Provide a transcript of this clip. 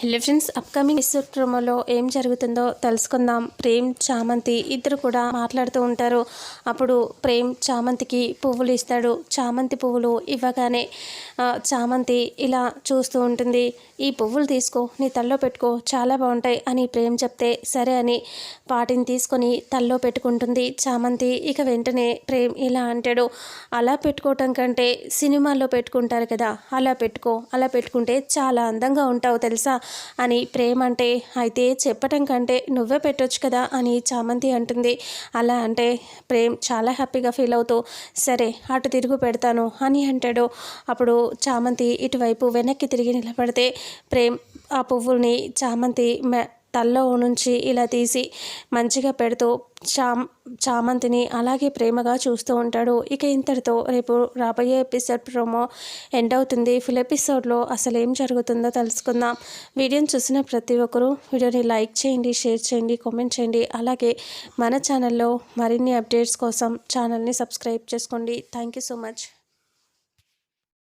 Hello friends upcoming episode ప్రోమోలో ఏం జరుగుతుందో తెలుసుకుందాం. ప్రేమ్ చామంతి ఇద్దరు కూడా మాట్లాడుతూ ఉంటారు. అప్పుడు ప్రేమ్ చామంతికి పువ్వులు ఇస్తాడు. చామంతి పువ్వులు ఇవ్వగానే చామంతి ఇలా చూస్తూ ఉంటుంది. ఈ పువ్వులు తీసుకో నీ తల్లో పెట్టుకో చాలా బాగుంటాయి అని ప్రేమ్ చెప్తే సరే అని వాటిని తీసుకొని తల్లో పెట్టుకుంటుంది చామంతి. ఇక వెంటనే ప్రేమ్ ఇలా అంటాడు అలా పెట్టుకోవటం కంటే సినిమాల్లో పెట్టుకుంటారు కదా అలా పెట్టుకో అలా పెట్టుకుంటే చాలా అందంగా ఉంటావు తెలుసా? అని ప్రేమ్ అంటే అయితే చెప్పటం కంటే నువ్వే పెట్టొచ్చు కదా అని చామంతి అంటుంది. అలా అంటే ప్రేమ్ చాలా హ్యాపీగా ఫీల్ అవుతూ సరే అటు తిరుగు పెడతాను అని అంటాడు. అప్పుడు చామంతి ఇటువైపు వెనక్కి తిరిగి నిలబడితే ప్రేమ్ ఆ పువ్వుల్ని చామంతి మె తల్లో నుంచి ఇలా తీసి మంచిగా పెడుతూ చా చామంతిని అలాగే ప్రేమగా చూస్తూ ఉంటాడు. ఇక ఇంతటితో రేపు రాబోయే ఎపిసోడ్ ప్రోమో ఎండ్ అవుతుంది. ఫుల్ ఎపిసోడ్లో అసలు ఏం జరుగుతుందో తెలుసుకుందాం. వీడియోని చూసిన ప్రతి ఒక్కరూ వీడియోని లైక్ చేయండి షేర్ చేయండి కామెంట్ చేయండి. అలాగే మన ఛానల్లో మరిన్ని అప్డేట్స్ కోసం ఛానల్ని సబ్స్క్రైబ్ చేసుకోండి. Thank you so much.